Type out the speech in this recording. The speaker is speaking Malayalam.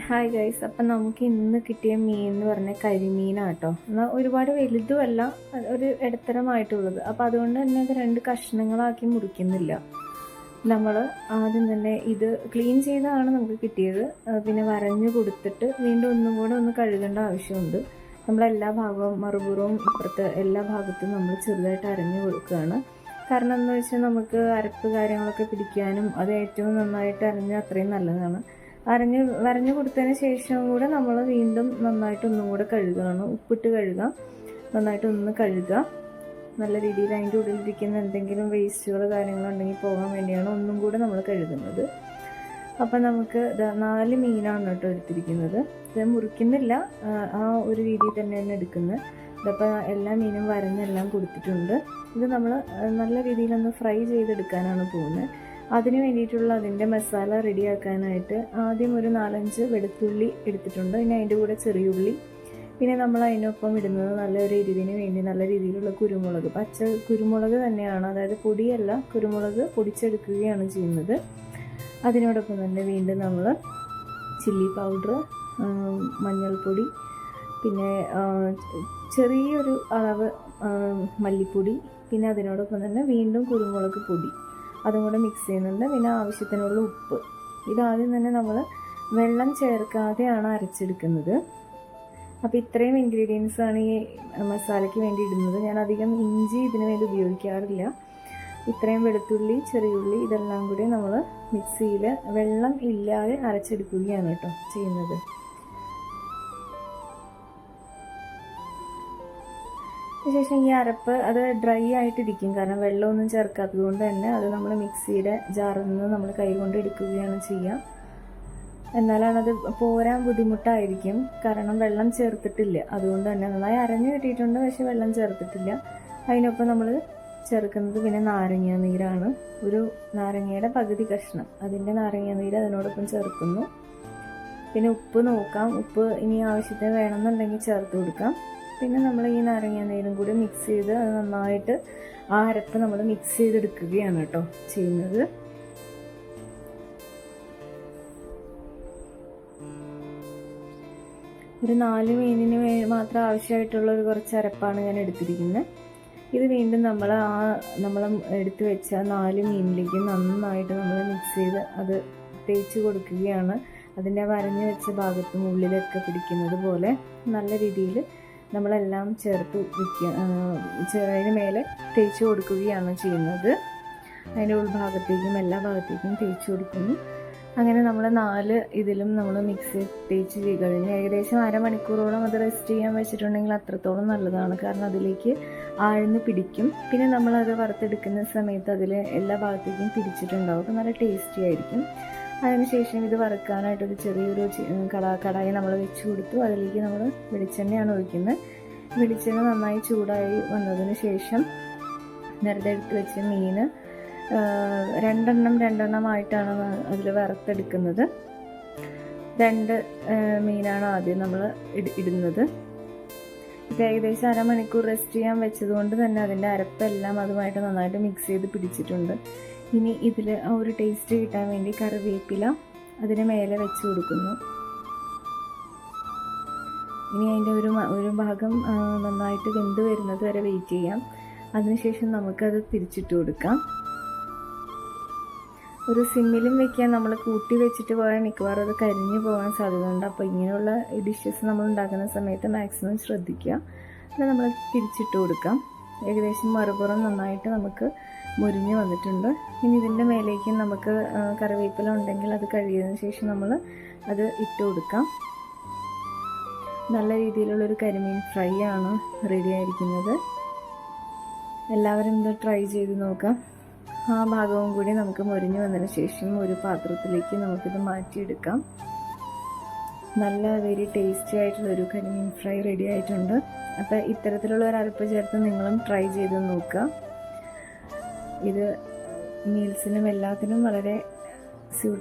ഹായ് ഗൈസ് അപ്പം നമുക്ക് ഇന്ന് കിട്ടിയ മീൻ എന്ന് പറഞ്ഞാൽ കരിമീനാട്ടോ. എന്നാൽ ഒരുപാട് വലുതുമല്ല ഒരു ഇടത്തരമായിട്ടുള്ളത്. അപ്പോൾ അതുകൊണ്ട് തന്നെ അത് രണ്ട് കഷ്ണങ്ങളാക്കി മുറിക്കുന്നില്ല. നമ്മൾ ആദ്യം തന്നെ ഇത് ക്ലീൻ ചെയ്താണ് നമുക്ക് കിട്ടിയത്. പിന്നെ വരഞ്ഞു കൊടുത്തിട്ട് വീണ്ടും ഒന്നും കൂടെ ഒന്ന് കഴുകേണ്ട ആവശ്യമുണ്ട്. നമ്മളെല്ലാ ഭാഗവും മറുപുറവും ഇപ്പുറത്തെ എല്ലാ ഭാഗത്തും നമ്മൾ ചെറുതായിട്ട് അരഞ്ഞു കൊടുക്കുകയാണ്. കാരണം എന്താ വെച്ചാൽ നമുക്ക് അരപ്പ് കാര്യങ്ങളൊക്കെ പിടിക്കാനും അത് ഏറ്റവും നന്നായിട്ട് അരഞ്ഞാൽ അത്രയും നല്ലതാണ്. അരഞ്ഞ് വരഞ്ഞു കൊടുത്തതിന് ശേഷം കൂടെ നമ്മൾ വീണ്ടും നന്നായിട്ട് ഒന്നും കൂടെ കഴുകണം ഉപ്പിട്ട് കഴുകാം. നന്നായിട്ട് ഒന്ന് കഴുകുക നല്ല രീതിയിൽ അതിന്റെ ഉള്ളിലിരിക്കുന്ന എന്തെങ്കിലും വേസ്റ്റുകൾ കാര്യങ്ങളുണ്ടെങ്കിൽ പോകാൻ വേണ്ടിയാണ് ഒന്നും കൂടെ നമ്മൾ കഴുകുന്നത്. അപ്പം നമുക്ക് നാല് മീനാണ് കേട്ടോ എടുത്തിരിക്കുന്നത്. ഇത് മുറിക്കുന്നില്ല. ആ ഒരു രീതിയിൽ തന്നെയാണ് എടുക്കുന്നത്. ഇതപ്പോൾ എല്ലാ മീനും വരഞ്ഞെല്ലാം കൊടുത്തിട്ടുണ്ട്. ഇത് നമ്മൾ നല്ല രീതിയിലൊന്ന് ഫ്രൈ ചെയ്തെടുക്കാനാണ് പോകുന്നത്. അതിന് വേണ്ടിയിട്ടുള്ള അതിന്റെ മസാല റെഡിയാക്കാനായിട്ട് ആദ്യം ഒരു നാലഞ്ച് വെളുത്തുള്ളി എടുത്തിട്ടുണ്ട്. പിന്നെ അതിന്റെ കൂടെ ചെറിയുള്ളി പിന്നെ നമ്മൾ അതിനൊപ്പം ഇടുന്നത് നല്ലൊരു എരിവിന് വേണ്ടി നല്ല രീതിയിലുള്ള കുരുമുളക്. പച്ച കുരുമുളക് തന്നെയാണ്. അതായത് പൊടിയല്ല കുരുമുളക് പൊടിച്ചെടുക്കുകയാണ് ചെയ്യുന്നത്. അതിനോടൊപ്പം തന്നെ വീണ്ടും നമ്മൾ ചില്ലി പൗഡർ മഞ്ഞൾപ്പൊടി പിന്നെ ചെറിയൊരു അളവ് മല്ലിപ്പൊടി പിന്നെ അതിനോടൊപ്പം തന്നെ വീണ്ടും കുരുമുളക് പൊടി. അതും കൂടെ മിക്സ് ചെയ്യുന്നുണ്ട്. പിന്നെ ആവശ്യത്തിനുള്ള ഉപ്പ്. ഇതാദ്യം തന്നെ നമ്മൾ വെള്ളം ചേർക്കാതെയാണ് അരച്ചെടുക്കുന്നത്. അപ്പോൾ ഇത്രയും ഇൻഗ്രീഡിയൻസ് ആണ് ഈ മസാലയ്ക്ക് വേണ്ടി ഇടുന്നത്. ഞാൻ അധികം ഇഞ്ചി ഇതിന് വേണ്ടി ഉപയോഗിക്കാറില്ല. ഇത്രയും വെളുത്തുള്ളി ചെറിയുള്ളി ഇതെല്ലാം കൂടി നമ്മൾ മിക്സിയിൽ വെള്ളം ഇല്ലാതെ അരച്ചെടുക്കുകയാണ് കേട്ടോ ചെയ്യുന്നത്. ശേഷം ഈ അരപ്പ് അത് ഡ്രൈ ആയിട്ടിരിക്കും. കാരണം വെള്ളമൊന്നും ചേർക്കാത്തത് കൊണ്ട് തന്നെ അത് നമ്മൾ മിക്സിയുടെ ജാറിൽ നിന്ന് നമ്മൾ കൈകൊണ്ട് എടുക്കുകയാണ് ചെയ്യുക എന്നാലാണ് അത് പോരാൻ ബുദ്ധിമുട്ടായിരിക്കും. കാരണം വെള്ളം ചേർത്തിട്ടില്ല. അതുകൊണ്ട് തന്നെ നന്നായി അരഞ്ഞു കിട്ടിയിട്ടുണ്ട് പക്ഷെ വെള്ളം ചേർത്തിട്ടില്ല. അതിനൊപ്പം നമ്മൾ ചേർക്കുന്നത് പിന്നെ നാരങ്ങ നീരാണ്. ഒരു നാരങ്ങയുടെ പകുതി കഷ്ണം. അതിന്റെ നാരങ്ങ നീര് അതിനോടൊപ്പം ചേർക്കുന്നു. പിന്നെ ഉപ്പ് നോക്കാം. ഉപ്പ് ഇനി ആവശ്യത്തിന് വേണമെന്നുണ്ടെങ്കിൽ ചേർത്ത് കൊടുക്കാം. പിന്നെ നമ്മൾ ഈ നാരങ്ങ നീരും കൂടി മിക്സ് ചെയ്ത് അത് നന്നായിട്ട് ആ അരപ്പ് നമ്മൾ മിക്സ് ചെയ്തെടുക്കുകയാണ് കേട്ടോ ചെയ്യുന്നത്. ഒരു നാല് മീനിന് മാത്രം ആവശ്യമായിട്ടുള്ള ഒരു കുറച്ച് അരപ്പാണ് ഞാൻ എടുത്തിരിക്കുന്നത്. ഇത് വീണ്ടും നമ്മൾ ആ നമ്മൾ എടുത്തു വെച്ച നാല് മീനിലേക്ക് നന്നായിട്ട് നമ്മൾ മിക്സ് ചെയ്ത് അത് തേച്ച് കൊടുക്കുകയാണ്. അതിന്റെ വരഞ്ഞു വെച്ച ഭാഗത്തും ഉള്ളിലൊക്കെ പിടിക്കുന്നത് പോലെ നല്ല രീതിയിൽ നമ്മളെല്ലാം ചേർത്ത് വയ്ക്കുക അതിന് മേലെ തേച്ച് കൊടുക്കുകയാണ് ചെയ്യുന്നത്. അതിന്റെ ഉൾഭാഗത്തേക്കും എല്ലാ ഭാഗത്തേക്കും തേച്ച് കൊടുക്കുന്നു. അങ്ങനെ നമ്മൾ നാല് ഇതിലും നമ്മൾ മിക്സ് തേച്ച് കഴിഞ്ഞ് ഏകദേശം അരമണിക്കൂറോളം അത് റെസ്റ്റ് ചെയ്യാൻ വെച്ചിട്ടുണ്ടെങ്കിൽ അത്രത്തോളം നല്ലതാണ്. കാരണം അതിലേക്ക് ആഴ്ന്ന് പിടിക്കും. പിന്നെ നമ്മളത് വറുത്തെടുക്കുന്ന സമയത്ത് അതിൽ എല്ലാ ഭാഗത്തേക്കും പിടിച്ചിട്ടുണ്ടാവും. നല്ല ടേസ്റ്റി ആയിരിക്കും. അതിനുശേഷം ഇത് വറുക്കാനായിട്ട് ഒരു ചെറിയൊരു കട കടായി നമ്മൾ വെച്ച് കൊടുത്തു. അതിലേക്ക് നമ്മൾ വെളിച്ചെണ്ണയാണ് ഒഴിക്കുന്നത്. വെളിച്ചെണ്ണ നന്നായി ചൂടായി വന്നതിന് ശേഷം നേരത്തെ എടുത്ത് വെച്ച മീൻ രണ്ടെണ്ണം രണ്ടെണ്ണമായിട്ടാണ് അതിൽ വറുത്തെടുക്കുന്നത്. രണ്ട് മീനാണ് ആദ്യം നമ്മൾ ഇടുന്നത്. ഇത് ഏകദേശം അരമണിക്കൂർ റെസ്റ്റ് ചെയ്യാൻ വെച്ചതുകൊണ്ട് തന്നെ അതിന്റെ അരപ്പെല്ലാം അതുമായിട്ട് നന്നായിട്ട് മിക്സ് ചെയ്ത് പിടിച്ചിട്ടുണ്ട്. ഇനി ഇതിൽ ഒരു ടേസ്റ്റ് കിട്ടാൻ വേണ്ടി കറിവേപ്പില അതിന് മേലെ വെച്ച് കൊടുക്കുന്നു. ഇനി അതിന്റെ ഒരു ഒരു ഭാഗം നന്നായിട്ട് വെന്ത് വരുന്നത് വരെ വെയിറ്റ് ചെയ്യാം. അതിനുശേഷം നമുക്കത് തിരിച്ചിട്ട് കൊടുക്കാം. ഒരു സിമ്മിലും വെക്കാൻ നമ്മൾ കൂട്ടി വെച്ചിട്ട് പോയാൽ മിക്കവാറും അത് കരിഞ്ഞു പോകാൻ സാധ്യതയുണ്ട്. അപ്പോൾ ഇങ്ങനെയുള്ള ഡിഷസ് നമ്മൾ ഉണ്ടാക്കുന്ന സമയത്ത് മാക്സിമം ശ്രദ്ധിക്കുക. അത് നമ്മൾ തിരിച്ചിട്ട് കൊടുക്കാം. ഏകദേശം മറുപുറം നന്നായിട്ട് നമുക്ക് മുരിഞ്ഞ് വന്നിട്ടുണ്ട്. ഇനി ഇതിന്റെ മേലേക്ക് നമുക്ക് കറിവേപ്പില ഉണ്ടെങ്കിൽ അത് കഴിയുന്നതിന് ശേഷം നമ്മൾ അത് ഇട്ട് കൊടുക്കാം. നല്ല രീതിയിലുള്ളൊരു കരിമീൻ ഫ്രൈ ആണ് റെഡി ആയിരിക്കുന്നത്. എല്ലാവരും ഇത് ട്രൈ ചെയ്ത് നോക്കാം. ആ ഭാഗവും കൂടി നമുക്ക് മുരിഞ്ഞ് വന്നതിന് ശേഷം ഒരു പാത്രത്തിലേക്ക് നമുക്കിത് മാറ്റിയെടുക്കാം. നല്ല വെരി ടേസ്റ്റി ആയിട്ടുള്ള ഒരു കരിമീൻ ഫ്രൈ റെഡി ആയിട്ടുണ്ട്. അപ്പോൾ ഇത്തരത്തിലുള്ള ഒരു അരപ്പ് ചേർത്ത് നിങ്ങളും ട്രൈ ചെയ്ത് നോക്കുക. ഇത് മീൽസിനും എല്ലാത്തിനും വളരെ സ്യൂട്ട്